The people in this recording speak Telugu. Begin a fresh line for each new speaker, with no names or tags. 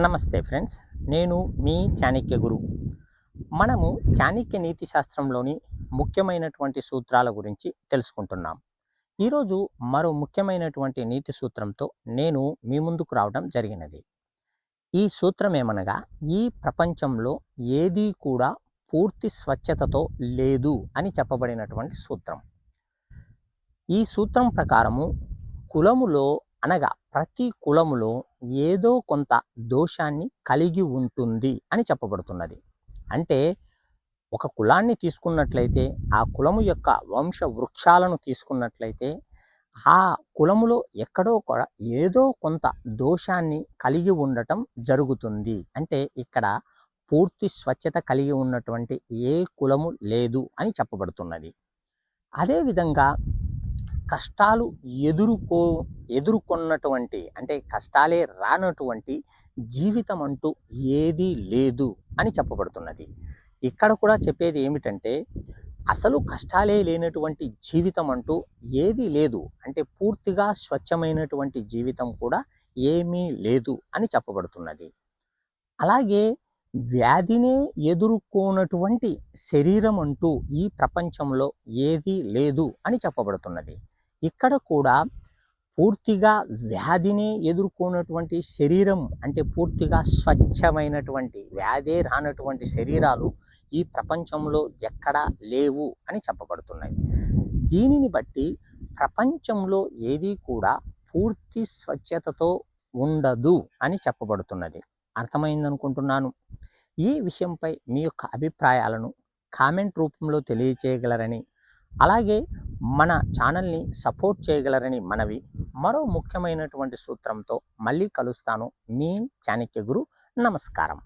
నమస్తే ఫ్రెండ్స్ నేను మీ చాణక్య గురు. మనము చాణక్య నీతి శాస్త్రంలోని ముఖ్యమైనటువంటి సూత్రాల గురించి తెలుసుకుంటున్నాం. ఈరోజు మరో ముఖ్యమైనటువంటి నీతి సూత్రంతో నేను మీ ముందుకు రావడం జరిగినది. ఈ సూత్రం ఏమనగా ఈ ప్రపంచంలో ఏది కూడా పూర్తి స్వచ్ఛతతో లేదు అని చెప్పబడినటువంటి సూత్రం. ఈ సూత్రం ప్రకారము కులములో అనగా ప్రతి కులములో ఏదో కొంత దోషాన్ని కలిగి ఉంటుంది అని చెప్పబడుతున్నది. అంటే ఒక కులాన్ని తీసుకున్నట్లయితే ఆ కులము యొక్క వంశ వృక్షాలను తీసుకున్నట్లయితే ఆ కులములో ఎక్కడో కూడా ఏదో కొంత దోషాన్ని కలిగి ఉండటం జరుగుతుంది. అంటే ఇక్కడ పూర్తి స్వచ్ఛత కలిగి ఉన్నటువంటి ఏ కులము లేదు అని చెప్పబడుతున్నది. అదేవిధంగా కష్టాలు ఎదుర్కో ఎదుర్కొన్నటువంటి అంటే కష్టాలే రానటువంటి జీవితం అంటూ ఏదీ లేదు అని చెప్పబడుతున్నది. ఇక్కడ కూడా చెప్పేది ఏమిటంటే అసలు కష్టాలే లేనటువంటి జీవితం అంటూ ఏదీ లేదు. అంటే పూర్తిగా స్వచ్ఛమైనటువంటి జీవితం కూడా ఏమీ లేదు అని చెప్పబడుతున్నది. అలాగే వ్యాధినే ఎదుర్కోనటువంటి శరీరం అంటూ ఈ ప్రపంచంలో ఏదీ లేదు అని చెప్పబడుతున్నది. ఇక్కడ కూడా పూర్తిగా వ్యాధిని ఎదుర్కొన్నటువంటి శరీరం అంటే పూర్తిగా స్వచ్ఛమైనటువంటి వ్యాధే రానటువంటి శరీరాలు ఈ ప్రపంచంలో ఎక్కడా లేవు అని చెప్పబడుతున్నాయి. దీనిని బట్టి ప్రపంచంలో ఏది కూడా పూర్తి స్వచ్ఛతతో ఉండదు అని చెప్పబడుతున్నది. అర్థమైందనుకుంటున్నాను? ఈ విషయంపై మీ యొక్క అభిప్రాయాలను కామెంట్ రూపంలో తెలియచేయగలరని. అలాగే మన ఛానల్ని సపోర్ట్ చేయగలరని మనవి. మరో ముఖ్యమైనటువంటి సూత్రంతో మళ్ళీ కలుస్తాను. మీ చాణక్య గురు నమస్కారం.